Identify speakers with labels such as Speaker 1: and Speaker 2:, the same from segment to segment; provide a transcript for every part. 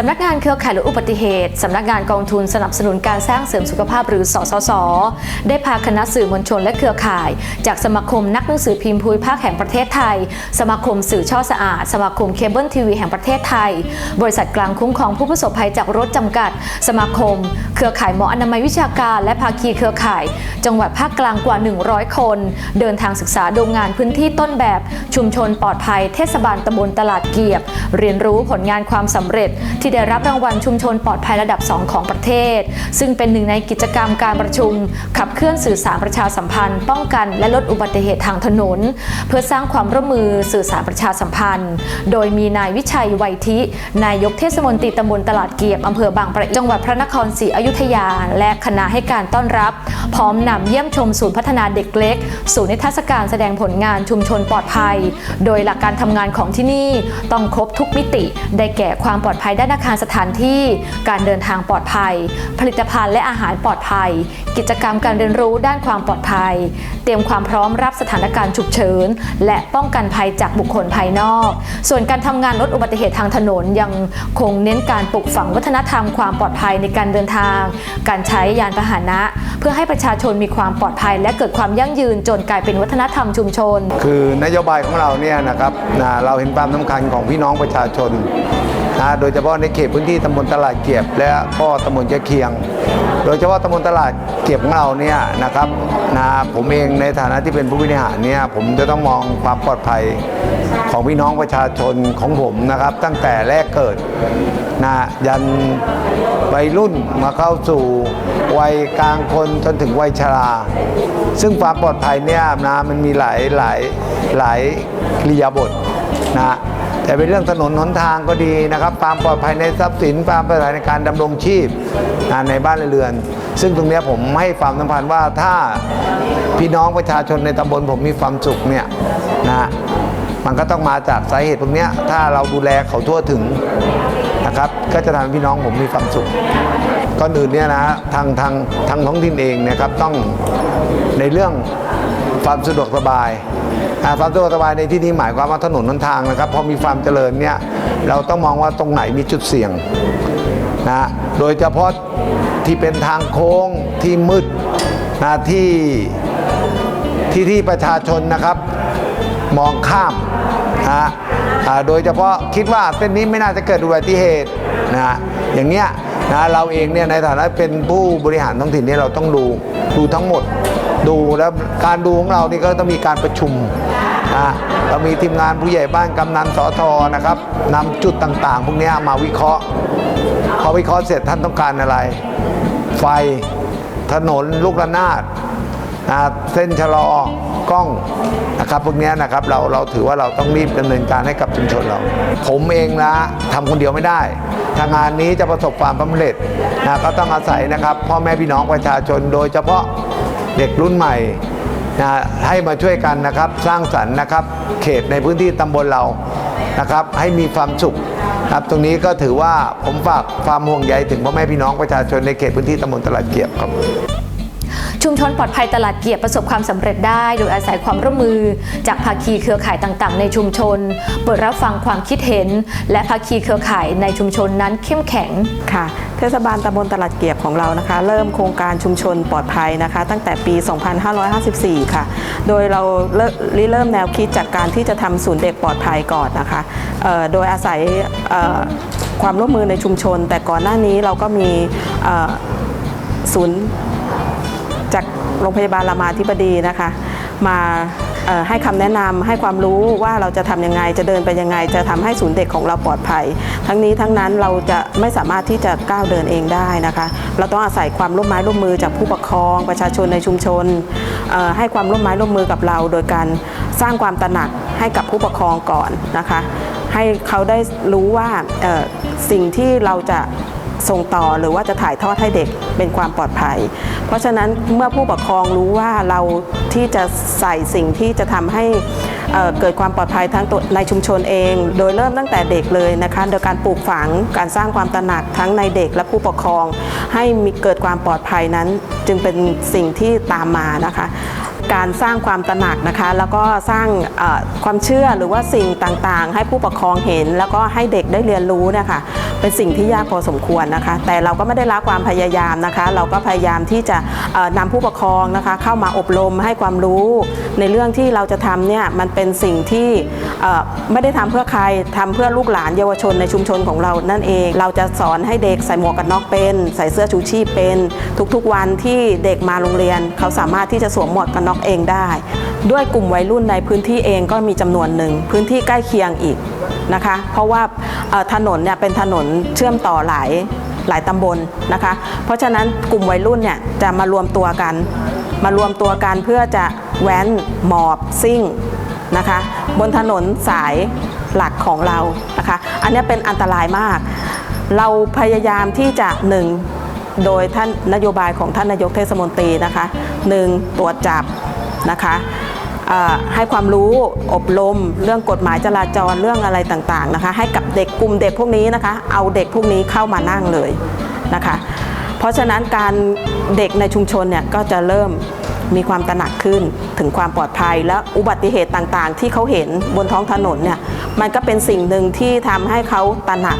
Speaker 1: สำนักงานเครือข่ายลดอุบัติเหตุ สำนักงานกองทุนสนับสนุนการสร้างเสริมสุขภาพหรือสสส ได้พาคณะสื่อมวลชนและเครือข่าย จากสมาคมนักหนังสือพิมพ์ภูมิภาคแห่งประเทศไทย สมาคมสื่อช่อสะอาด สมาคมเคเบิลทีวีแห่งประเทศไทย บริษัทกลางคุ้มครองผู้ประสบภัยจากรถจำกัด สมาคม เครือข่ายหมออนามัยวิชาการและภาคีเครือข่าย จังหวัดภาคกลางกว่า 100 คน เดินทางศึกษาดูงานพื้นที่ต้นแบบชุมชนปลอดภัย เทศบาลตำบลตลาดเกียบ เรียนรู้ผลงานความสำเร็จที่ได้รับรางวัลชุมชนปลอดภัยระดับ 2 ของประเทศ ซึ่งเป็นหนึ่งในกิจกรรมการประชุม ขับเคลื่อนสื่อสารประชาสัมพันธ์ ป้องกันและลดอุบัติเหตุทางถนน เพื่อสร้างความร่วมมือสื่อสารประชาสัมพันธ์ โดยมีนายวิชัยไวยทิ นายกเทศมนตรีตำบลตลาดเกียบอำเภอบางประจังหวัดพระนครศรีอยุธยา และคณะให้การต้อนรับ พร้อมนำเยี่ยมชมศูนย์พัฒนาเด็กเล็ก ศูนย์นิทรรศการแสดงผลงานชุมชนปลอดภัย โดยหลักการทำงานของที่นี่ต้องครบทุกมิติ ได้แก่ความปลอดภัยด้านอาคารสถานที่ การเดินทางปลอดภัย ผลิตภัณฑ์และอาหารปลอดภัย กิจกรรมการเรียนรู้ด้านความปลอดภัย เตรียมความพร้อมรับสถานการณ์ฉุกเฉิน และป้องกันภัยจากบุคคลภายนอก ส่วนการทำงานลดอุบัติเหตุทางถนนยังคงเน้นการปลูกฝังวัฒนธรรมความปลอดภัยในการเดินทาง การใช้ยานพาหนะ เพื่อให้ประชาชนมีความปลอดภัย และเกิดความยั่งยืนจนกลายเป็นวัฒนธรรมชุมชน
Speaker 2: คือนโยบายของเราเนี่ยนะครับเราเห็นความสำคัญของพี่น้องประชาชน นะโดยเฉพาะในเขตพื้นที่ตำบลตลาดเกียบ และก็ตำบลเจเคียง โดยเฉพาะตำบลตลาดเกียบของเราเนี่ยนะครับนะผมเองในฐานะที่เป็นผู้บริหารเนี่ยผมจะต้องมองความปลอดภัยของพี่น้องประชาชนของผมนะครับ ตั้งแต่แรกเกิดนะยันวัยรุ่นมาเข้าสู่วัยกลางคนจนถึงวัยชรา ซึ่งความปลอดภัยเนี่ยนะมันมีหลายหลายหลายกิริยาบทนะ แต่เป็นเรื่องถนนหนทางก็ดีนะครับความปลอดภัยในทรัพย์สินความปลอดภัยในการดำรงชีพในบ้านเรือน ซึ่งตรงนี้ผมให้ความสำคัญว่าถ้าพี่น้องประชาชนในตำบลผมมีความสุขเนี่ยนะมันก็ต้องมาจากสาเหตุพวกนี้ถ้าเราดูแลเขาทั่วถึงนะครับก็จะทำให้พี่น้องผมมีความสุขก่อนอื่นเนี่ยนะทางทางทางท้องถิ่นเองนะครับต้องในเรื่อง ความสะดวกสบายความสะดวกสบายในที่นี้หมายความว่าถนนหนทางนะครับพอมีความเจริญเนี่ยเราต้องมองว่าตรงไหนมีจุดเสี่ยงนะโดยเฉพาะที่เป็นทางโค้งที่มืดนะที่ที่ที่ประชาชนนะครับ มองข้ามนะฮะโดยเฉพาะคิดว่าเส้นนี้ไม่น่าจะเกิดอุบัติเหตุนะฮะอย่างเนี้ยนะเราเองเนี่ยในฐานะเป็นผู้บริหารท้องถิ่นเนี่ยเราต้องดูดูทั้งหมด ดูแล้วการดูของเรานี่ก็ต้องมีการประชุมนะเรามีทีมงานผู้ใหญ่บ้านกำนันสอทอนะครับนำจุดต่างๆ พวกนี้มาวิเคราะห์พอวิเคราะห์เสร็จท่านต้องการอะไร ไฟถนนลูกระนาดนะเส้นชะลอกล้องนะครับพวกนี้นะครับเราเราถือว่าเราต้องรีบดำเนินการให้กับชุมชนเรา ผมเองนะทำคนเดียวไม่ได้ทางงานนี้จะประสบความสำเร็จนะก็ต้องอาศัยนะครับพ่อแม่พี่น้องประชาชนโดยเฉพาะ เด็กรุ่นใหม่นะให้มาช่วยกันนะครับสร้างสรรค์นะครับ เขตในพื้นที่ตำบลเรานะครับ ให้มีความสุขครับตรงนี้ก็ถือว่าผมฝากความห่วงใยถึงพ่อแม่พี่น้องประชาชนในเขตพื้นที่ตำบลตลาดเกียบครับ
Speaker 1: ชุมชนปลอดภัยตลาดเกียรติประสบความสำเร็จได้โดยอาศัยความร่วมมือ จากภาคีเครือข่ายต่างๆ ในชุมชน เปิดรับฟังความคิดเห็น และภาคีเครือข่ายในชุมชนนั้นเข้มแข็ง
Speaker 3: ค่ะ เทศบาลตำบลตลาดเกียบของเรานะคะ เริ่มโครงการชุมชนปลอดภัยนะคะ ตั้งแต่ปี 2554 ค่ะ โดยเราเริ่มริเริ่มแนวคิดจากการที่จะทำศูนย์เด็กปลอดภัยก่อนนะคะโดยอาศัยความร่วมมือในชุมชน แต่ก่อนหน้านี้เราก็มีศูนย์ จากโรงพยาบาลรามาธิบดีนะคะ มาให้คำแนะนำให้ความรู้ว่าเราจะทำยังไงจะเดินไปยังไง จะทำให้ศูนย์เด็กของเราปลอดภัย ทั้งนี้ทั้งนั้นเราจะไม่สามารถที่จะก้าวเดินเองได้นะคะ เราต้องอาศัยความร่วมไม้ร่วมมือจากผู้ปกครอง ประชาชนในชุมชน ให้ความร่วมไม้ร่วมมือกับเรา โดยการสร้างความตระหนักให้กับผู้ปกครองก่อนนะคะ ให้เขาได้รู้ว่าสิ่งที่เราจะ ส่งต่อหรือว่าจะถ่ายทอดให้เด็กเป็นความปลอดภัย เพราะฉะนั้นเมื่อผู้ปกครองรู้ว่าเราที่จะใส่สิ่งที่จะทำให้เอ่อเกิดความปลอดภัยทั้งในชุมชนเอง โดยเริ่มตั้งแต่เด็กเลยนะคะโดยการปลูกฝังการสร้างความตระหนักทั้งในเด็กและผู้ปกครอง ให้มีเกิดความปลอดภัยนั้น จึงเป็นสิ่งที่ตามมานะคะ การสร้างความตระหนักนะคะ แล้วก็สร้างความเชื่อหรือว่าสิ่งต่างๆ ให้ผู้ปกครองเห็น แล้วก็ให้เด็กได้เรียนรู้เนะคะเป็นสิ่งที่ยากพอสมควรนะคะ แต่เราก็ไม่ได้ละความพยายามนะคะ เราก็พยายามที่จะเอ่อนำผู้ปกครองนะคะ เข้ามาอบรมให้ความรู้ ในเรื่องที่เราจะทำเนี่ยมันเป็นสิ่งที่ไม่ได้ทำเพื่อใครทำเพื่อลูกหลานเยาวชนในชุมชนของเรานั่นเอง เราจะสอนให้เด็กใส่หมวกกันน็อกเป็น ใส่เสื้อชูชีพเป็น ทุกๆวันที่เด็กมาโรงเรียน เขาสามารถที่จะสวมหมวกกันน็อกเองได้ ด้วยกลุ่มวัยรุ่นในพื้นที่เองก็มีจำนวนหนึ่ง พื้นที่ใกล้เคียงอีกนะคะ เพราะว่าถนนเนี่ยเป็นถนนเชื่อมต่อหลายหลายตำบลนะคะ เพราะฉะนั้นกลุ่มวัยรุ่นเนี่ยจะมารวมตัวกัน มารวมตัวกันเพื่อจะแว้นหมอบซิ่งนะคะ บนถนนสายหลักของเรานะคะ อันนี้เป็นอันตรายมาก เราพยายามที่จะหนึ่งโดยท่านนโยบายของท่านนายกเทศมนตรีนะคะหนึ่งตรวจจับ นะคะให้ความรู้อบรม เรื่องกฎหมายจราจรเรื่องอะไรต่างๆนะคะให้กับเด็กกลุ่มเด็กพวกนี้นะคะเอาเด็กพวกนี้เข้ามานั่งเลยนะคะเพราะฉะนั้นการเด็กในชุมชนเนี่ยก็จะเริ่มมีความตระหนักขึ้นถึงความปลอดภัย และอุบัติเหตุต่างๆ ที่เขาเห็นบนท้องถนนเนี่ยมันก็เป็นสิ่งหนึ่งที่ทำให้เขาตระหนัก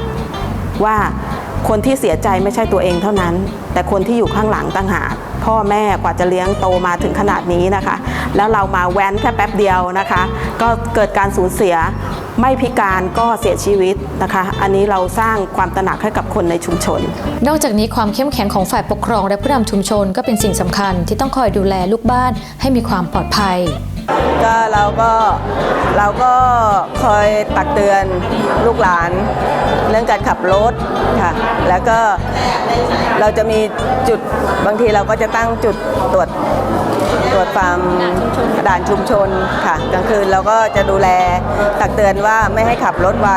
Speaker 3: ว่าคนที่เสียใจไม่ใช่ตัวเองเท่านั้น แต่คนที่อยู่ข้างหลังต่างหาก พ่อแม่กว่าจะเลี้ยงโตมาถึงขนาดนี้นะคะ แล้วเรามาแว้นแค่แป๊บเดียวนะคะ ก็เกิดการสูญเสียไม่พิการก็เสียชีวิตนะคะ อันนี้เราสร้างความตระหนักให้กับคนในชุมชน
Speaker 1: นอกจากนี้ความเข้มแข็งของฝ่ายปกครองและผู้นำชุมชน ก็เป็นสิ่งสำคัญที่ต้องคอยดูแลลูกบ้านให้มีความปลอดภัย
Speaker 4: ก็เราก็เราก็คอยตักเตือนลูกหลาน เรื่องการขับรถค่ะ แล้วก็เราจะมีจุดบางทีเราก็จะตั้งจุดตรวจตรวจความด่านชุมชนค่ะกลางคืนเราก็จะดูแลตักเตือนว่าไม่ให้ขับรถไว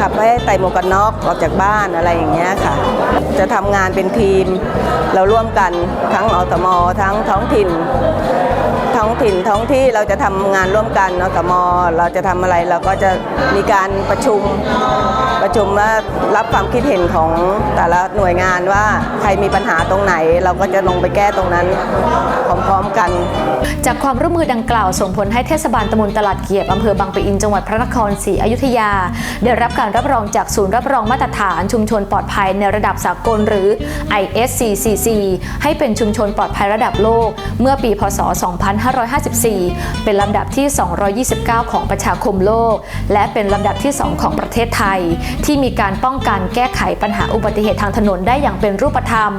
Speaker 4: ขับให้ใส่หมวกกันน็อกออกจากบ้านอะไรอย่างเงี้ยค่ะ จะทำงานเป็นทีม เราร่วมกันทั้งอตมทั้งท้องถิ่น ท้องถิ่นท้องที่เราจะทำงานร่วมกันอสมเราจะทำอะไรเราก็จะมีการประชุมประชุมว่ารับความคิดเห็นของแต่ละหน่วยงานว่าใครมีปัญหาตรงไหน เราก็จะลงไปแก้ตรงนั้นพร้อมๆกัน
Speaker 1: จากความร่วมมือดังกล่าวส่งผลให้เทศบาลตำบลตลาดเกียบอำเภอบางปะอินจังหวัดพระนครศรีอยุธยา ได้รับการรับรองจากศูนย์รับรองมาตรฐานชุมชนปลอดภัยในระดับสากลหรือ ISCCC ให้เป็นชุมชนปลอดภัยระดับโลก เมื่อปีพศ2554 เป็นลำดับที่ 229 ของประชาคมโลก และเป็นลำดับที่ 2 ของประเทศไทย ที่มีการป้องกันแก้ไขปัญหาอุบัติเหตุทางถนนได้อย่างเป็นรูปธรรม